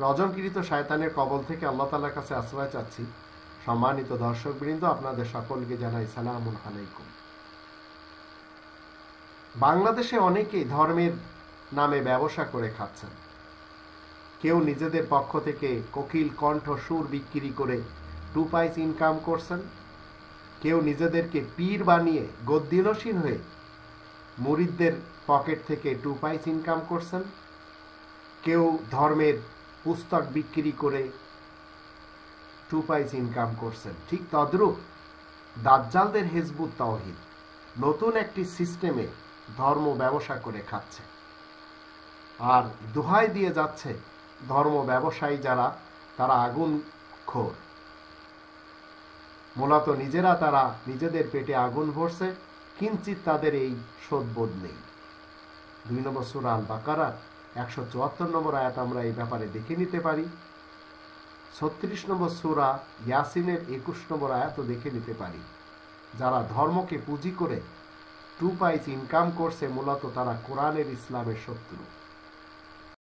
রজনকৃত শায়তানের কবল থেকে আল্লাহ তালার কাছে আশ্রয় চাচ্ছি। সম্মানিত দর্শক বৃন্দ আপনাদের সকলকে জানাই সালাম আলাইকুম। বাংলাদেশে অনেকেই ধর্মের নামে ব্যবসা করে খাচ্ছেন। কেউ নিজেদের পক্ষ থেকে কোকিল, কণ্ঠ, সুর বিক্রি করে টু পাইস ইনকাম করছেন। কেউ নিজেদেরকে পীর বানিয়ে গদ্দিনসীন হয়ে মুরিদদের পকেট থেকে টু পাইস ইনকাম করছেন। কেউ ধর্মের পুস্তক বিক্রি করে টু পাইস ইনকাম করছেন। ঠিক তদ্রূপ দাজ্জালদের হেজবুত তহিদ নতুন একটি সিস্টেমে ধর্ম ব্যবসা করে খাচ্ছে। আর দোহাই দিয়ে যাচ্ছে ধর্ম ব্যবসায়ী যারা, তারা আগুন খোর। মূলত নিজেরা তারা নিজেদের পেটে আগুন ভরছে কিঞ্চিত তাদের এই শোধবোধ নেই। দুই নম্বর সুরাল বাকারা একশো চুয়াত্তর নম্বর আয়াত আমরা এই ব্যাপারে দেখে নিতে পারি। ছত্রিশ নম্বর সুরা ইয়াসিনের একুশ নম্বর আয়াতও দেখে নিতে পারি। যারা ধর্মকে পুঁজি করে টু পাইস ইনকাম করছে, মূলত তারা কোরআনের ইসলামের শত্রু।